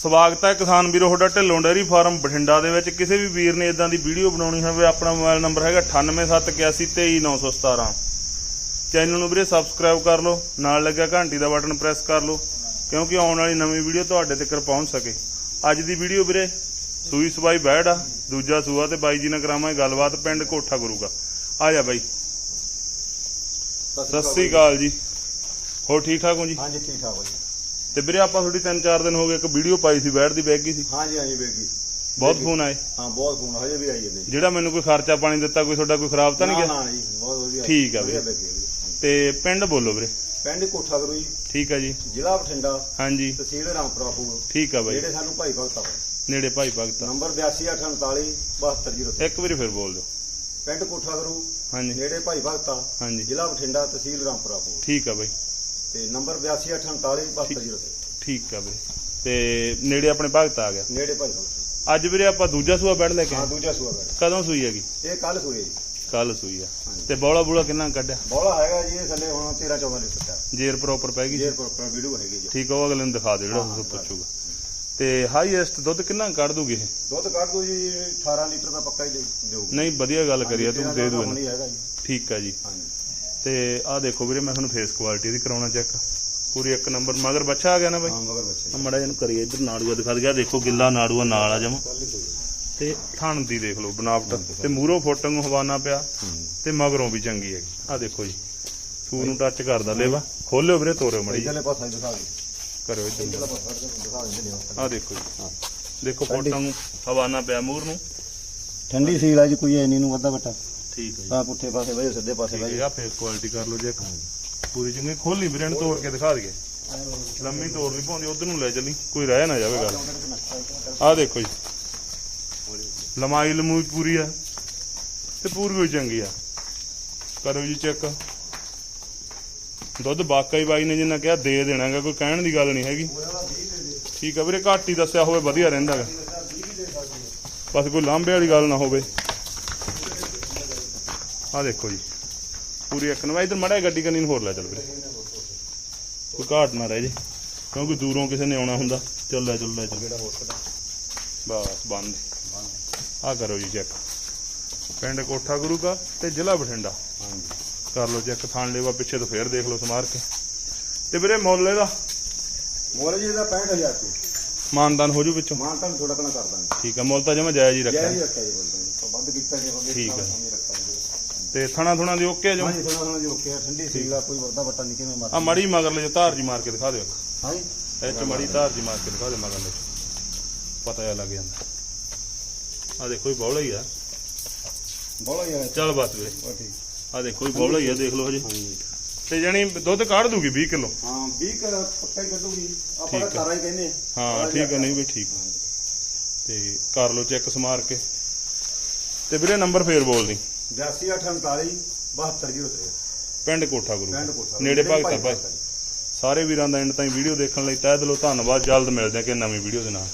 ਸਵਾਗਤ ਹੈ ਕਿਸਾਨ ਵੀਰੋ ਤੁਹਾਡਾ ਢਿੱਲੋਂ ਡੇਅਰੀ ਫਾਰਮ ਬਠਿੰਡਾ ਦੇ ਵਿੱਚ। ਕਿਸੇ ਵੀ ਵੀਰ ਨੇ ਇਦਾਂ ਦੀ ਵੀਡੀਓ ਬਣਾਉਣੀ ਹੋਵੇ ਆਪਣਾ ਮੋਬਾਈਲ ਨੰਬਰ ਹੈਗਾ 9871823917 ਚੈਨਲ ਨੂੰ ਵੀਰੇ ਸਬਸਕ੍ਰਾਈਬ ਕਰ ਲਓ ਨਾਲ ਲੱਗਿਆ ਘੰਟੀ ਦਾ ਬਟਨ ਪ੍ਰੈਸ ਕਰ ਲਓ ਕਿਉਂਕਿ ਆਉਣ ਵਾਲੀ ਨਵੀਂ ਵੀਡੀਓ ਤੁਹਾਡੇ ਤੱਕ ਪਹੁੰਚ ਸਕੇ। ਅੱਜ ਦੀ ਵੀਡੀਓ ਵੀਰੇ ਸੂਈ ਸਵਾਈ ਬੈੜ ਆ ਦੂਜਾ ਸੂਆ ਤੇ ਬਾਈ ਜੀ ਨਾਲ ਕਰਾਵਾਂਗੇ ਗੱਲਬਾਤ ਪਿੰਡ ਕੋਠਾ ਗੁਰੂਗਾ। ਆ ਜਾ ਬਾਈ। ਸਤਿ ਸ੍ਰੀ ਅਕਾਲ ਜੀ। ਹੋਰ ਠੀਕ ਠਾਕ ਹੋ ਜੀ? ਹਾਂਜੀ ਠੀਕ ਠਾਕ ਹੋ ਜੀ। ਤੇ ਵੀਰੇ ਆਪਾਂ ਤੁਹਾਡੀ 3-4 ਦਿਨ ਹੋ ਗਏ ਇੱਕ ਵੀਡੀਓ ਪਾਈ ਸੀ ਬੈੜ ਦੀ ਬੈਗ ਗਈ ਸੀ। ਹਾਂਜੀ ਹਾਂਜੀ ਬੇਗੀ ਬਹੁਤ ਫੋਨ ਆਏ। ਹਾਂ ਬਹੁਤ ਫੋਨ ਹਜੇ ਵੀ ਆਈ ਜਾਂਦੇ। ਜਿਹੜਾ ਮੈਨੂੰ ਕੋਈ ਖਰਚਾ ਪਾਣੀ ਦਿੱਤਾ ਕੋਈ ਤੁਹਾਡਾ ਕੋਈ ਖਰਾਬ ਤਾਂ ਨਹੀਂ ਗਿਆ? ਨਾ ਜੀ ਬਹੁਤ ਵਧੀਆ। ਠੀਕ ਆ ਵਧੀਆ ਵੀਰੇ। ਜੀ। ਤੇ ਪਿੰਡ ਬੋਲੋ ਵੀਰੇ। ਪਿੰਡ ਕੋਠਾ ਗੁਰੂ ਜੀ। ਠੀਕ ਆ ਜੀ। ਜ਼ਿਲ੍ਹਾ ਬਠਿੰਡਾ। ਹਾਂਜੀ। ਤਹਿਸੀਲ ਰਾਮਪੁਰਾ ਪੂਰ ਠੀਕ ਆ ਬਾਈ। ਜਿਹੜੇ ਸਾਨੂੰ ਭਾਈ ਭਗਤਾ ਵਾ ਨੇੜੇ ਭਾਈ ਭਗਤਾ ਨੰਬਰ 8248 7203 ਇੱਕ ਵਾਰੀ ਫਿਰ ਬੋਲ ਦਿਓ। ਪਿੰਡ ਕੋਠਾ ਗੁਰੂ ਹਾਂਜੀ। ਨੇੜੇ ਭਾਈ ਭਗਤਾ ਹਾਂਜੀ। ਜ਼ਿਲ੍ਹਾ ਬਠਿੰਡਾ ਤਹਿਸੀਲ ਰਾਮਪੁਰਾ ਪੂਰ ਠੀਕ ਆ ਬਾਈ। ਤੇ ਨੰਬਰ 8248 7203 ਠੀਕ ਆ ਵੀਰੇ ਤੇ ਨੇੜੇ ਆਪਣੇ ਭਗਤ ਆ ਗਿਆ? ਨੇੜੇ ਭਾਈ ਭਗਤਾ ਅੱਜ ਵੀਰੇ ਆਪਾਂ ਦੂਜਾ ਸੂਆ ਬੈੜ ਲੈ ਕੇ ਹਾਂ ਆਏ। ਦੂਜਾ ਸੂਆ ਬੈਠ। ਕਦੋਂ ਸੂਈ ਹੈਗੀ? ਇਹ ਕੱਲ ਸੂਏ ਜੀ। ਕੱਲ ਸੂਈ ਆ। ਤੇ ਬੋਲਾ ਬੂਲਾ ਕਿੰਨਾ ਕੱਢਿਆ? ਬੋਲਾ ਹੈਗਾ ਜੀ ਇਹ ਥੱਲੇ ਹੁਣ 13 14 ਲੀਟਰ ਦਾ। ਜੇਰ ਪ੍ਰੋਪਰ ਪੈ ਗਈ ਜੇਰ ਪਰ ਵੀਡੀਓ ਹੈਗੀ ਜੀ। ਠੀਕ ਆ ਉਹ ਅਗਲੇ ਨੂੰ ਦਿਖਾ ਦਿਓ ਜਿਹੜਾ ਹਾਂ, ਪੁੱਛੂਗਾ ਤੇ ਹਾਈਐਸਟ ਦੁੱਧ ਕਿੰਨਾ ਕੱਢ ਦੂਗੀ ਇਹ? ਦੁੱਧ ਕੱਢ ਦੋ ਜੀ 18 ਲੀਟਰ ਦਾ ਪੱਕਾ ਹੀ ਦੇ- ਦੇਊਗੀ। ਨਹੀਂ ਵਧੀਆ ਗੱਲ ਕਰੀ ਆ ਤੂੰ ਦੇ ਦੂ ਨਹੀਂ ਹੈਗਾ ਜੀ। ਠੀਕ ਆ ਜੀ। ਹਾਂਜੀ। ਤੇ ਆਹ ਦੇਖੋ ਵੀਰੇ ਮੈਂ ਤੁਹਾਨੂੰ ਫੇਸ ਕੁਆਲਿਟੀ ਦੀ ਕਰਾਉਣਾ ਚੈੱਕ ਪੂਰੀ ਇੱਕ ਨੰਬਰ ਮਗਰ ਬੱਚਾ ਆ ਗਿਆ ਨਾ ਬਾਈ? ਹਾਂ ਮਗਰ ਬੱਚੇ ਮੜਾ ਇਹਨੂੰ ਕਰੀਏ ਇੱਧਰ ਨਾੜੂਆ ਦਿਖਾ ਦਿਆ ਦੇਖੋ ਗਿੱਲਾ ਨਾੜੂਆ ਨਾਲ ਆ ਜਮਾ। ਤੇ ਥਣ ਦੀ ਦੇਖ ਲਓ ਬਨਾਵਟ। ਤੇ ਮੂਰੋ ਫੋਟੋ ਨੂੰ ਹਵਾਨਾ ਪਿਆ ਤੇ ਮਗਰੋਂ ਵੀ ਚੰਗੀ ਹੈਗੀ। ਆ ਦੇਖੋ ਜੀ ਸੂ ਨੂੰ ਟੱਚ ਕਰਦਾ ਲੇਵਾ। ਖੋਲਿਓ ਵੀਰੇ ਤੋਰਿਓ ਮੜੀ ਇਧਰਲੇ ਪਾਸੇ ਦਿਖਾ ਦੇ ਕਰਿਓ ਇੱਧਰ। ਇਧਰਲੇ ਪਾਸੇ ਦਿਖਾ ਨੇ ਆ ਦੇਖੋ ਜੀ। ਦੇਖੋ ਫੋਟੋ ਨੂੰ ਹਵਾਨਾ ਪਿਆ ਮੂਰ ਨੂੰ ਠੰਡੀ ਸੀਲ ਆ ਜੀ ਕੋਈ ਐ ਨਹੀਂ ਨੂੰ ਵੱਧਾ ਬੱਟਾ ਠੀਕ ਹੈ ਜੀ। ਆ ਪੁੱਠੇ ਪਾਸੇ ਵਜੇ ਸਿੱਧੇ ਪਾਸੇ ਠੀਕ ਵਜੇ ਹੈ ਆ ਫੇਸ ਕੁਆਲਿਟੀ ਕਰ ਲਓ ਜੇ ਪੂਰੀ ਚੰਗੀ ਖੋਲੀ ਵੀਰੇ ਨੂੰ ਤੋੜ ਕੇ ਦਿਖਾ ਦਈਏ। ਲੰਮੀ ਤੋੜ ਨਹੀਂ ਪਾਉਂਦੀ ਉਧਰ ਨੂੰ ਲੈ ਚੱਲੀ। ਕੋਈ ਰਹਿ ਨਾ ਜਾਵੇ ਗੱਲ। ਆ ਦੇਖੋ ਜੀ। ਲਮਾਈ ਲਮੂਈ ਪੂਰੀ ਆ ਤੇ ਪੂਰੀ ਹੋਈ ਚੰਗੀ ਆ। ਕਰੋ ਜੀ ਚੈੱਕ। ਦੁੱਧ ਵਾਕਈ ਬਾਈ ਨੇ ਜਿੰਨਾ ਕਿਹਾ ਦੇ ਦੇਣਾਗਾ ਕੋਈ ਕਹਿਣ ਦੀ ਗੱਲ ਨਹੀਂ ਹੈਗੀ। ਠੀਕ ਆ ਵੀਰੇ ਘੱਟ ਹੀ ਦੱਸਿਆ ਹੋਵੇ ਵਧੀਆ ਰਹਿੰਦਾਗਾ। ਬਸ ਕੋਈ ਲਾਂਬੇ ਵਾਲੀ ਗੱਲ ਨਾ ਹੋਵੇ। ਆ ਦੇਖੋ ਜੀ। ਪੂਰੀ ਇੱਕ ਨਵਾਂ ਇਧਰ ਮੜਾ ਗੱਡੀ ਕੰਨੀ ਨੂੰ ਹੋਰ ਲੈ ਚੱਲ ਵੀਰੇ। ਕੋਈ ਘਾਟ ਨਾ ਰਹਿ ਜੇ। ਕਿਉਂਕਿ ਦੂਰੋਂ ਕਿਸੇ ਨੇ ਆਉਣਾ ਹੁੰਦਾ। ਚੱਲ ਲੈ ਚੱਲ ਲੈ ਚੱਲ। ਬਸ ਬੰਦ। ਆ ਕਰੋ ਜੀ ਚੈੱਕ। ਪਿੰਡ ਕੋਠਾ ਗੁਰੂ ਕਾ ਤੇ ਜ਼ਿਲ੍ਹਾ ਬਠਿੰਡਾ। ਹਾਂਜੀ। ਕਰ ਲਓ ਚੈੱਕ। ਥਾਣ ਲੇਵਾ ਪਿੱਛੇ ਤੋਂ ਫੇਰ ਦੇਖ ਲਓ ਸਮਾਰ ਕੇ। ਤੇ ਵੀਰੇ ਮੁੱਲ ਇਹਦਾ? ਮੋਲ ਜੀ ਦਾ 65000 ਰੁਪਏ। ਮਾਨਦਾਨ ਹੋ ਜੂ ਵਿੱਚੋਂ? ਮਾਨ ਤਾਂ ਥੋੜਾ ਕਣਾ ਕਰ ਦਾਂਗੇ। ਠੀਕ ਆ ਮੁੱਲ ਤਾਂ ਜਮਾ ਜਾਇਜ਼ ਹੀ ਜੈ ਰੱਖਿਆ ਜੀ ਰੱਖਿਆ ਜੀ। ਵੱਧ ਕੀਤਾ ਜੀ ਬੰਦੇ ਠੀਕ ਹੈ। ਤੇ ਥਣਾ ਥੁਣਾ ਦੀ ਓਕੇ ਜੋ? ਹਾਂਜੀ ਥੋੜਾ ਥੋੜਾ ਜੀ ਓਕੇ ਆ ਠੰਡੀ ਸੀਲ ਆ ਕੋਈ ਵੱਧਾ ਬੱਟਾ ਨਹੀਂ ਕਿਵੇਂ ਮਾਰ ਆ ਮੜੀ ਮਗਰ ਲੈ ਧਾਰ ਜੀ ਮਾਰ ਕੇ ਦਿਖਾ ਦਿਓ ਹਾਂਜੀ। ਇਹ ਚ ਮੜੀ ਧਾਰ ਜੀ ਮਾਰ ਕੇ ਦਿਖਾ ਦਿਓ ਮਗਰ ਲੈ ਪਤਾ ਜਿਹਾ ਲੱਗ ਜਾਂਦਾ। ਆ ਦੇਖੋ ਇਹ ਬੌਲਾ ਹੀ ਆ। ਬੋਲਾ ਹੀ ਆ। ਚੱਲ ਬਸ ਠੀਕ। ਆ ਦੇਖੋ ਇਹ ਬੌਲਾ ਹੀ ਆ ਦੇਖ ਲਓ ਹਜੇ। ਤੇ ਜਣੀ ਦੁੱਧ ਕੱਢ ਦੂਗੀ 20 ਕਿਲੋ? ਹਾਂ 20 ਕਰ ਪੱਕਾ ਹੀ ਕੱਢੂਗੀ। ਆਪਾਂ ਹੈ। ਤਾਰਾ ਹੀ ਕਹਿੰਦੇ ਆ। ਹਾਂ ਠੀਕ ਆ ਨਹੀਂ ਵੀ ਠੀਕ ਆ। ਤੇ ਕਰ ਲਓ ਚੈੱਕ ਸਮਾਰ ਕੇ। ਤੇ ਵੀਰੇ ਨੰਬਰ ਫੇਰ ਬੋਲ ਦੀ 8248 7203 ਪਿੰਡ ਕੋਠਾ ਗੁਰੂ। ਪਿੰਡ ਕੋਠਾ ਨੇੜੇ ਭਗਤਾ ਭਾਈ ਭਾਈ। ਸਾਰੇ ਵੀਰਾਂ ਦਾ ਐਂਡ ਤਾਈਂ ਵੀਡੀਓ ਦੇਖਣ ਲਈ ਤਹਿ ਦਿਲੋਂ ਧੰਨਵਾਦ। ਜਲਦ ਮਿਲਦੇ ਹਾਂ ਕਿ ਨਵੀਂ ਵੀਡੀਓ ਦੇ ਨਾਲ।